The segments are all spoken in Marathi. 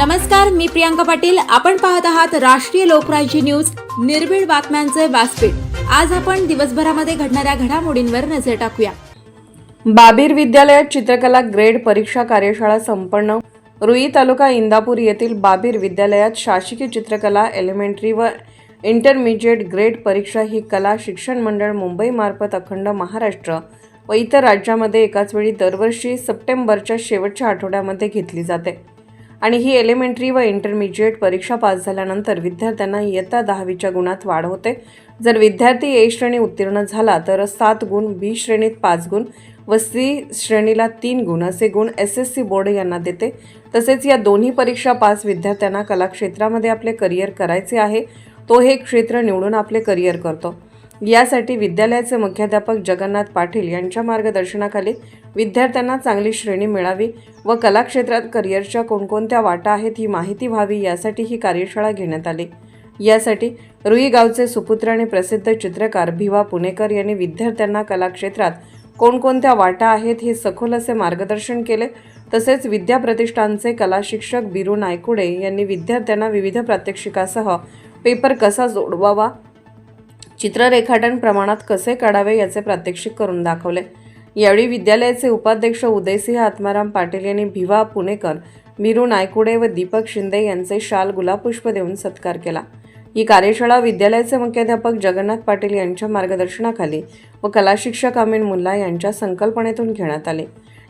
नमस्कार मी प्रियांका पाटील. आपण पाहत आहात राष्ट्रीय लोकराज्य न्यूज. निर्भीड बातम्यांचे व्यासपीठ. आज आपण दिवसभरामध्ये घडणाऱ्या घडामोडींवर नजर टाकूया. बाबीर विद्यालयात चित्रकला ग्रेड परीक्षा कार्यशाळा संपन्न. रुई तालुका इंदापूर येथील बाबीर विद्यालयात शासकीय चित्रकला एलिमेंटरी व इंटरमिजिएट ग्रेड परीक्षा ही कला शिक्षण मंडळ मुंबईमार्फत अखंड महाराष्ट्र व इतर राज्यामध्ये एकाच वेळी दरवर्षी सप्टेंबरच्या शेवटच्या आठवड्यामध्ये घेतली जाते. आणि ही एलिमेंटरी व इंटरमिजिएट परीक्षा पास झाल्यानंतर विद्यार्थ्यांना इयत्ता दहावीच्या गुणात वाढ होते. जर विद्यार्थी ए श्रेणी उत्तीर्ण झाला तर सात गुण बी श्रेणीत पाच गुण व सी श्रेणीला तीन गुण असे गुण एस एस सी बोर्ड यांना देते. तसेच या दोन्ही परीक्षा पास विद्यार्थ्यांना कलाक्षेत्रामध्ये आपले करिअर करायचे आहे. तो हे क्षेत्र निवडून आपले करिअर करतो. यासाठी विद्यालयाचे मुख्याध्यापक जगन्नाथ पाटील यांच्या मार्गदर्शनाखाली विद्यार्थ्यांना चांगली श्रेणी मिळावी व कलाक्षेत्रात करिअरच्या कोणकोणत्या वाटा आहेत ही माहिती व्हावी यासाठी ही कार्यशाळा घेण्यात आली. यासाठी रुई गावचे सुपुत्र आणि प्रसिद्ध चित्रकार भिवा पुणेकर यांनी विद्यार्थ्यांना कलाक्षेत्रात कोणकोणत्या वाटा आहेत हे सखोल असे मार्गदर्शन केले. तसेच विद्याप्रतिष्ठानचे कला शिक्षक बिरू नायकुडे यांनी विद्यार्थ्यांना विविध प्रात्यक्षिकासह पेपर कसा जोडवावा चित्र रेखाटन प्रमाणात कसे काढावे याचे प्रात्यक्षिक करून दाखवले. यावेळी विद्यालयाचे उपाध्यक्ष उदयसिंह आत्माराम पाटील यांनी भिवा पुणेकर मीरू नायकुडे व दीपक शिंदे यांचे शाल गुलाबपुष्प देऊन सत्कार केला. ही कार्यशाळा विद्यालयाचे मुख्याध्यापक जगन्नाथ पाटील यांच्या मार्गदर्शनाखाली व कलाशिक्षक अमीन मुल्ला यांच्या संकल्पनेतून घेण्यात आली.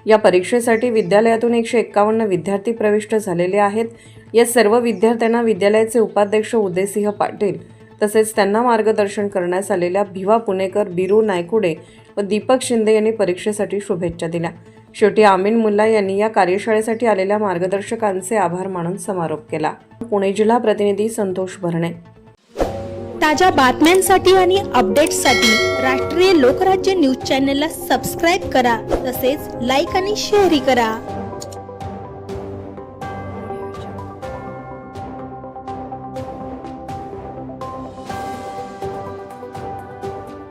या परीक्षेसाठी विद्यालयातून एकशे एक्कावन्न विद्यार्थी प्रविष्ट झालेले आहेत. या सर्व विद्यार्थ्यांना विद्यालयाचे उपाध्यक्ष उदयसिंह पाटील तसेच त्यांना मार्गदर्शन करण्यास आलेल्या भिवा पुणेकर बिरू नायकुडे व दीपक शिंदे यांनी परीक्षेसाठी शुभेच्छा दिल्या. शेवटी आमीन मुल्ला यांनी या कार्यशाळेसाठी आलेल्या मार्गदर्शकांचे आभार मानून समारोप केला. पुणे जिल्हा प्रतिनिधी संतोष भरणे. ताज्या बातम्यांसाठी आणि अपडेट्ससाठी राष्ट्रीय लोकराज्य न्यूज चॅनलला सबस्क्राईब करा तसेच लाईक आणि शेअरही करा.